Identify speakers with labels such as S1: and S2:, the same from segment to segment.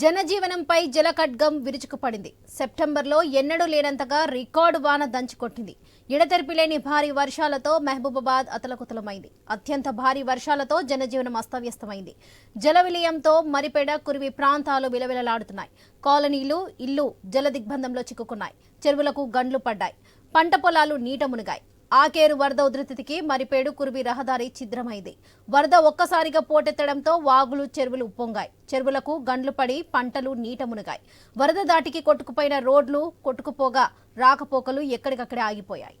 S1: జనజీవనంపై జలఖడ్గం విరుచుకుపడింది. సెప్టెంబర్లో ఎన్నడూ లేనంతగా రికార్డు వాన దంచుకొట్టింది. ఎడతెరిపి లేని భారీ వర్షాలతో మహబూబాబాద్ అతలకుతలమైంది. అత్యంత భారీ వర్షాలతో జనజీవనం అస్తవ్యస్తమైంది. జల విలయంతో మరిపేడ కురివి ప్రాంతాలు విలవిలలాడుతున్నాయి. కాలనీలు ఇల్లు జల దిగ్బంధంలో చిక్కుకున్నాయి. చెరువులకు గండ్లు పడ్డాయి. పంట పొలాలు నీట మునిగాయి. ఆకేరు వరద ఉధృతికి మరిపేడు కురివి రహదారి ఛిద్రమైంది. వరద ఒక్కసారిగా పోటెత్తడంతో వాగులు చెరువులు ఉప్పొంగాయి. చెరువులకు గండ్లు పడి పంటలు నీట మునిగాయి. వరద దాటికి కొట్టుకుపోయిన రోడ్లు కొట్టుకుపోగా రాకపోకలు ఎక్కడికక్కడే ఆగిపోయాయి.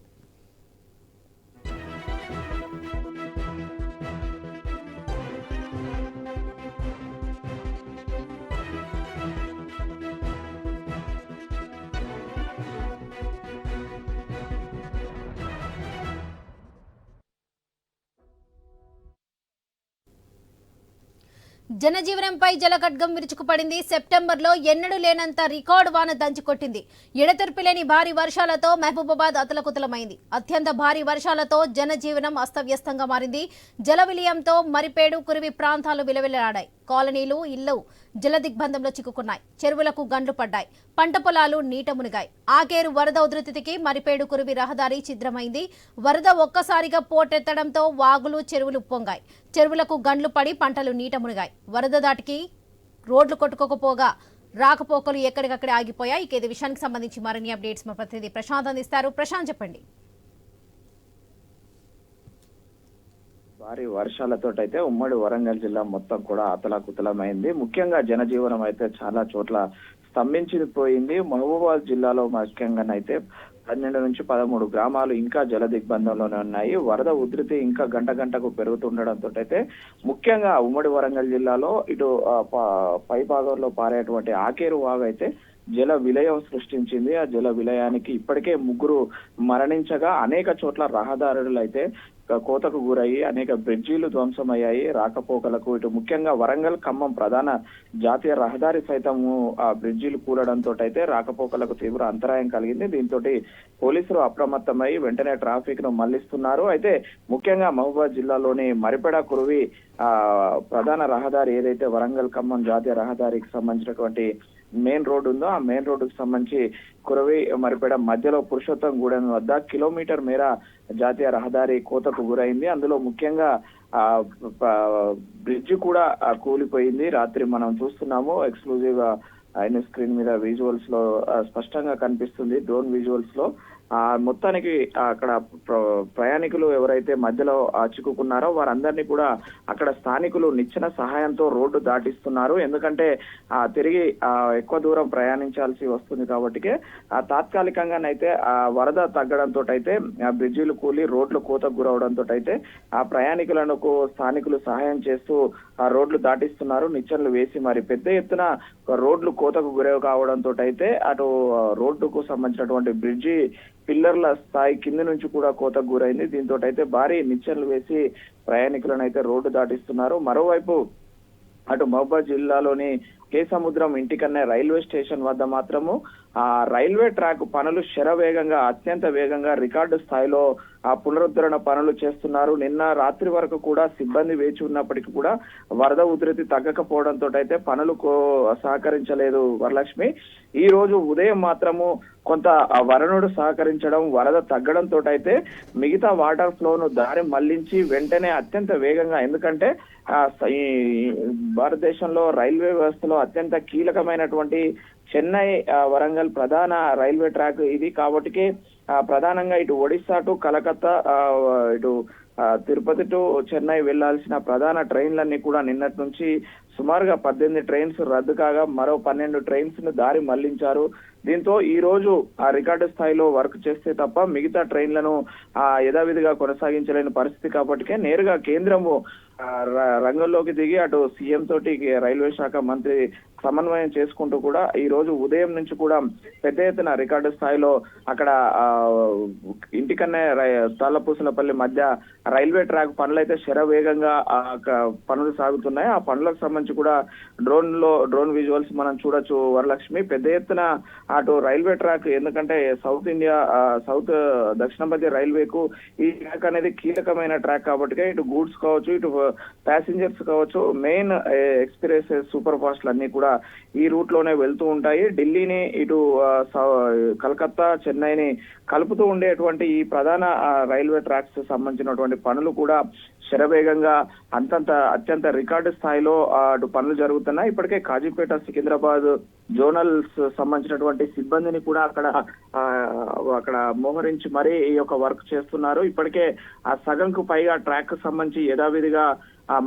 S1: జనజీవనంపై జలఖడ్గం విరుచుకుపడింది. సెప్టెంబర్లో ఎన్నడూ లేనంత రికార్డు వాన దంచికొట్టింది. ఎడతెరిపి లేని భారీ వర్షాలతో మహబూబాబాద్ అతలకుతలమైంది. అత్యంత భారీ వర్షాలతో జనజీవనం అస్తవ్యస్తంగా మారింది. జల విలయంతో మరిపేడు కురివి ప్రాంతాలు విలవిలలాడాయి. కాలనీలు ఇళ్ళు జల దిగ్బంధంలో చిక్కుకున్నాయి. చెరువులకు గండ్లు పడ్డాయి. పంట పొలాలు నీట మునిగాయి. ఆకేరు వరద ఉధృతికి మరిపేడు కురివి రహదారి ఛిద్రమైంది. వరద ఒక్కసారిగా పోటెత్తడంతో వాగులు చెరువులు పొంగాయి. చెరువులకు గండ్లు పడి పంటలు నీట మునిగాయి. వరద దాటికి రోడ్లు కొట్టుకోకపోగా రాకపోకలు ఎక్కడికక్కడే ఆగిపోయాయి. ఇక ఇది విషయానికి సంబంధించి మరిన్ని అప్డేట్స్ మా ప్రతినిధి ప్రశాంత్ అందిస్తారు. ప్రశాంత్ చెప్పండి.
S2: భారీ వర్షాలతో అయితే ఉమ్మడి వరంగల్ జిల్లా మొత్తం కూడా అతలాకుతలమైంది ముఖ్యంగా జనజీవనం అయితే చాలా చోట్ల స్తంభించిపోయింది. మహబూబాబాద్ జిల్లాలో ముఖ్యంగానైతే పన్నెండు నుంచి పదమూడు గ్రామాలు ఇంకా జల దిగ్బంధంలోనే ఉన్నాయి. వరద ఉధృతి ఇంకా గంట గంటకు పెరుగుతుండడంతో అయితే ముఖ్యంగా ఉమ్మడి వరంగల్ జిల్లాలో ఇటు ఆ, పై భాగంలో పారేటువంటి ఆకేరు వాగు అయితే జల విలయం సృష్టించింది. ఆ జల విలయానికి ఇప్పటికే ముగ్గురు మరణించగా అనేక చోట్ల రహదారులు అయితే కోతకు గురయ్యి అనేక బ్రిడ్జీలు ధ్వంసమయ్యాయి. రాకపోకలకు ఇటు ముఖ్యంగా వరంగల్ ఖమ్మం ప్రధాన జాతీయ రహదారి సైతము ఆ బ్రిడ్జీలు కూలడంతో అయితే రాకపోకలకు తీవ్ర అంతరాయం కలిగింది. దీంతో పోలీసులు అప్రమత్తమై వెంటనే ట్రాఫిక్ను మళ్ళిస్తున్నారు. అయితే ముఖ్యంగా మహబూబాద్ జిల్లాలోని మరిపెడ కురువి ఆ ప్రధాన రహదారి ఏదైతే వరంగల్ ఖమ్మం జాతీయ రహదారికి సంబంధించినటువంటి మెయిన్ రోడ్ ఉందో ఆ మెయిన్ రోడ్డుకు సంబంధించి కురవి మరిపేడ మధ్యలో పురుషోత్తం గూడెం వద్ద కిలోమీటర్ మేర జాతీయ రహదారి కోతకు గురైంది. అందులో ముఖ్యంగా ఆ బ్రిడ్జ్ కూడా కూలిపోయింది. రాత్రి మనం చూస్తున్నాము. ఎక్స్క్లూజివ్ ఆయన స్క్రీన్ మీద విజువల్స్లో స్పష్టంగా కనిపిస్తుంది. డ్రోన్ విజువల్స్లో ఆ మొత్తానికి అక్కడ ప్ర- ప్రయాణికులు ఎవరైతే మధ్యలో చిక్కుకున్నారో వారందరినీ కూడా అక్కడ స్థానికులు నిచ్చెన సహాయంతో రోడ్డు దాటిస్తున్నారు. ఎందుకంటే ఆ తిరిగి ఆ ఎక్కువ దూరం ప్రయాణించాల్సి వస్తుంది కాబట్టి ఆ తాత్కాలికంగానైతే ఆ వరద తగ్గడంతో అయితే ఆ బ్రిడ్జిలు కూలి రోడ్లు కోతకు గురవడంతో అయితే ఆ ప్రయాణికులకు స్థానికులు సహాయం చేస్తూ ఆ రోడ్లు దాటిస్తున్నారు. నిచ్చెనలు వేసి మరి పెద్ద ఎత్తున రోడ్లు కోతకు గురవు కావడంతో అయితే అటు రోడ్డుకు సంబంధించినటువంటి బ్రిడ్జి పిల్లర్ల స్థాయి కింద నుంచి కూడా కోతకు గురైంది. దీంతో అయితే భారీ నిచ్చెనలు వేసి ప్రయాణికులను అయితే రోడ్డు దాటిస్తున్నారు. మరోవైపు అటు మహబూబాద్ జిల్లాలోని కేసముద్రం ఇంటికన్నే రైల్వే స్టేషన్ వద్ద మాత్రము ఆ రైల్వే ట్రాక్ పనులు శరవేగంగా అత్యంత వేగంగా రికార్డు స్థాయిలో ఆ పునరుద్ధరణ పనులు చేస్తున్నారు. నిన్న రాత్రి వరకు కూడా సిబ్బంది వేచి ఉన్నప్పటికీ కూడా వరద ఉధృతి తగ్గకపోవడంతో అయితే పనులు కో- సహకరించలేదు వరలక్ష్మి. ఈ రోజు ఉదయం మాత్రము కొంత వరణుడు సహకరించడం వరద తగ్గడంతో అయితే మిగతా వాటర్ ఫ్లోను దారి మళ్ళించి వెంటనే అత్యంత వేగంగా ఎందుకంటే భారతదేశంలో రైల్వే వ్యవస్థలో అత్యంత కీలకమైనటువంటి చెన్నై వరంగల్ ప్రధాన రైల్వే ట్రాక్ ఇది. కాబట్టి ప్రధానంగా ఇటు ఒడిశా టు కలకత్తా ఇటు తిరుపతి టు చెన్నై వెళ్ళాల్సిన ప్రధాన ట్రైన్లన్నీ కూడా నిన్నటి నుంచి సుమారుగా పద్దెనిమిది ట్రైన్స్ రద్దు కాగా మరో పన్నెండు ట్రైన్స్ను దారి మళ్ళించారు. దీంతో ఈ రోజు ఆ రికార్డు స్థాయిలో వర్క్ చేస్తే తప్ప మిగతా ట్రైన్లను ఆ యథావిధిగా కొనసాగించలేని పరిస్థితి. కాబట్టికే నేరుగా కేంద్రము ర- రంగంలోకి దిగి అటు సీఎం తోటి రైల్వే శాఖ మంత్రి సమన్వయం చేసుకుంటూ కూడా ఈ రోజు ఉదయం నుంచి కూడా పెద్ద ఎత్తున రికార్డు స్థాయిలో అక్కడ ఇంటికన్నే రై- తాళ్ళపూసలపల్లి మధ్య రైల్వే ట్రాక్ పనులు అయితే శరవేగంగా పనులు సాగుతున్నాయి. ఆ పనులకు సంబంధించి కూడా డ్రోన్లో డ్రోన్ విజువల్స్ మనం చూడొచ్చు వరలక్ష్మి. పెద్ద ఎత్తున అటు రైల్వే ట్రాక్ ఎందుకంటే సౌత్ ఇండియా సౌత్ దక్షిణ మధ్య రైల్వేకు ఈ ట్రాక్ అనేది కీలకమైన ట్రాక్ కాబట్టి ఇటు గూడ్స్ కావచ్చు ఇటు ప్యాసింజర్స్ కావచ్చు మెయిన్ ఎక్స్ప్రెస్ సూపర్ ఫాస్ట్లు అన్ని కూడా కూడా ఈ రూట్లోనే వెళ్తూ ఉంటాయి. ఢిల్లీని ఇటు సౌ- కలకత్తా చెన్నైని కలుపుతూ ఉండేటువంటి ఈ ప్రధాన రైల్వే ట్రాక్స్ సంబంధించినటువంటి పనులు కూడా శరవేగంగా అంతంత అత్యంత రికార్డు స్థాయిలో అటు పనులు జరుగుతున్నాయి. ఇప్పటికే కాజీపేట సికింద్రాబాద్ జోనల్స్ సంబంధించినటువంటి సిబ్బందిని కూడా అక్కడ అక్కడ మోహరించి మరీ ఈ యొక్క వర్క్ చేస్తున్నారు. ఇప్పటికే ఆ సగంకు పైగా ట్రాక్ సంబంధించి యథావిధిగా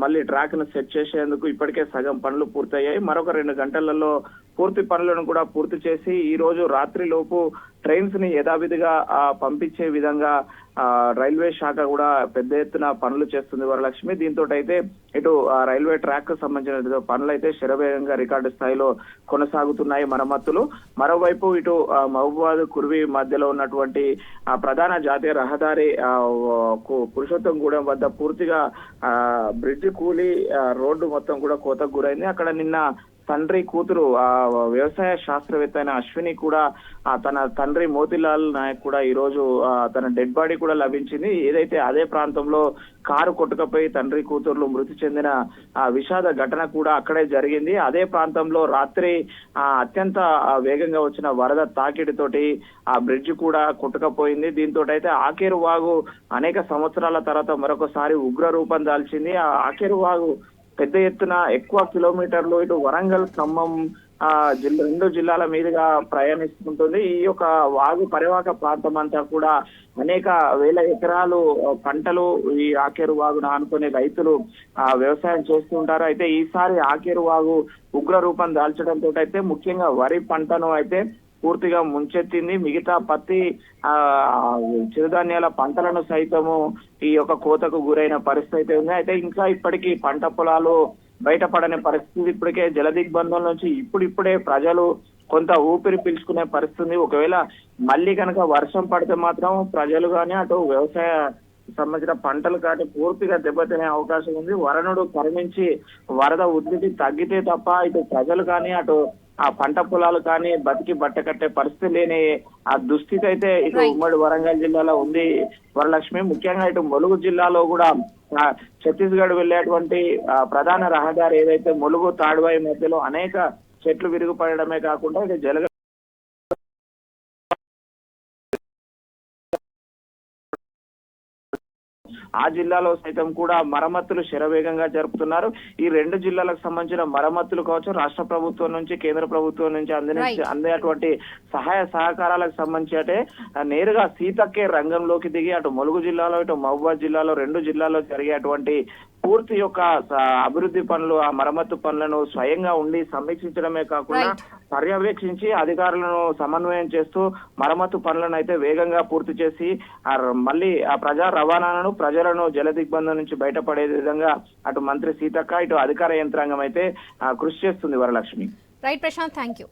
S2: మళ్ళీ ట్రాక్ను సెట్ చేసేందుకు ఇప్పటికే సగం పనులు పూర్తయ్యాయి. మరొక రెండు గంటలలో పూర్తి పనులను కూడా పూర్తి చేసి ఈ రోజు రాత్రి లోపు ట్రైన్స్ని యథావిధిగా పంపించే విధంగా రైల్వే శాఖ కూడా పెద్ద ఎత్తున పనులు చేస్తుంది వరలక్ష్మి. దీంతో అయితే ఇటు ఆ, రైల్వే ట్రాక్కు సంబంధించిన పనులు అయితే శరవేగంగా రికార్డు స్థాయిలో కొనసాగుతున్నాయి మరమ్మతులు. మరోవైపు ఇటు మహబూబాద్ కుర్వి మధ్యలో ఉన్నటువంటి ఆ ప్రధాన జాతీయ రహదారి పురుషోత్తం కు- పురుషోత్తంగూడెం వద్ద పూర్తిగా ఆ బ్రిడ్జ్ కూలి రోడ్డు మొత్తం కూడా కోతకు గురైంది. అక్కడ నిన్న తండ్రి కూతురు ఆ వ్యవసాయ శాస్త్రవేత్త అయిన అశ్విని కూడా ఆ తన తండ్రి మోతిలాల్ నాయక్ కూడా ఈ రోజు ఆ, తన డెడ్ బాడీ కూడా లభించింది. ఏదైతే అదే ప్రాంతంలో కారు కొట్టుకపోయి తండ్రి కూతుర్లు మృతి చెందిన ఆ విషాద ఘటన కూడా అక్కడే జరిగింది. అదే ప్రాంతంలో రాత్రి ఆ అత్యంత వేగంగా వచ్చిన వరద తాకిడితోటి ఆ బ్రిడ్జ్ కూడా కొట్టుకపోయింది. దీంతో అయితే ఆఖేరు వాగు అనేక సంవత్సరాల తర్వాత మరొకసారి ఉగ్ర రూపం దాల్చింది. ఆ ఆఖేరు వాగు పెద్ద ఎత్తున ఎక్కువ కిలోమీటర్లు ఇటు వరంగల్ ఖమ్మం ఆ జిల్లా రెండు జిల్లాల మీదుగా ప్రయాణిస్తుంటుంది. ఈ యొక్క వాగు పరివాహక ప్రాంతం అంతా కూడా అనేక వేల ఎకరాలు పంటలు ఈ ఆకేరు వాగును ఆనుకునే రైతులు ఆ వ్యవసాయం చేస్తుంటారు అయితే ఈసారి ఆకేరు వాగు ఉగ్ర రూపం దాల్చడంతో అయితే ముఖ్యంగా వరి పంటను అయితే పూర్తిగా ముంచెత్తింది. మిగతా పత్తి ఆ చిరుధాన్యాల పంటలను సైతము ఈ యొక్క కోతకు గురైన పరిస్థితి అయితే ఉంది. అయితే ఇంకా ఇప్పటికీ పంట పొలాలు బయటపడని పరిస్థితి ఇప్పటికే జలదిగ్బంధం నుంచి ఇప్పుడిప్పుడే ప్రజలు కొంత ఊపిరి పీల్చుకునే పరిస్థితి ఉంది. ఒకవేళ మళ్ళీ కనుక వర్షం పడితే మాత్రం ప్రజలు కానీ అటు వ్యవసాయ సంబంధించిన పంటలు కానీ పూర్తిగా దెబ్బతినే అవకాశం ఉంది. వరణుడు కరుణించి వరద ఉధృతి తగ్గితే తప్ప ఇటు ప్రజలు కానీ అటు ఆ పంట పొలాలు కానీ బతికి బట్ట కట్టే పరిస్థితి లేని ఆ దుస్థితి అయితే ఇటు. ఉమ్మడి వరంగల్ జిల్లాలో ఉంది వరలక్ష్మి ముఖ్యంగా ఇటు ములుగు జిల్లాలో కూడా ఛత్తీస్గఢ్ వెళ్ళేటువంటి ప్రధాన రహదారి ఏదైతే ములుగు తాడువాయి మధ్యలో అనేక చెట్లు విరిగిపడడమే కాకుండా ఇటు జల ఆ జిల్లాలో సైతం కూడా మరమ్మతులు శరవేగంగా జరుపుతున్నారు ఈ రెండు జిల్లాలకు సంబంధించిన మరమ్మతులు కావచ్చు రాష్ట్ర ప్రభుత్వం నుంచి కేంద్ర ప్రభుత్వం నుంచి అందిన. అందేటువంటి సహాయ సహకారాలకు సంబంధించి అంటే నేరుగా సీతక్కే రంగంలోకి దిగి అటు ములుగు జిల్లాలో ఇటు మహబూబాద్ జిల్లాలో రెండు జిల్లాల్లో జరిగేటువంటి పూర్తి యొక్క అభివృద్ధి పనులు ఆ మరమ్మతు పనులను స్వయంగా ఉండి సమీక్షించడమే కాకుండా. పర్యవేక్షించి అధికారులను సమన్వయం చేస్తూ మరమ్మతు పనులను అయితే వేగంగా పూర్తి చేసి ఆ మళ్ళీ ఆ ప్రజా రవాణాను ప్రజలను జల దిగ్బంధం నుంచి బయటపడే విధంగా అటు మంత్రి సీతక్క ఇటు అధికార యంత్రాంగం అయితే కృషి చేస్తుంది Varalakshmi.
S1: Right Prashanth thank you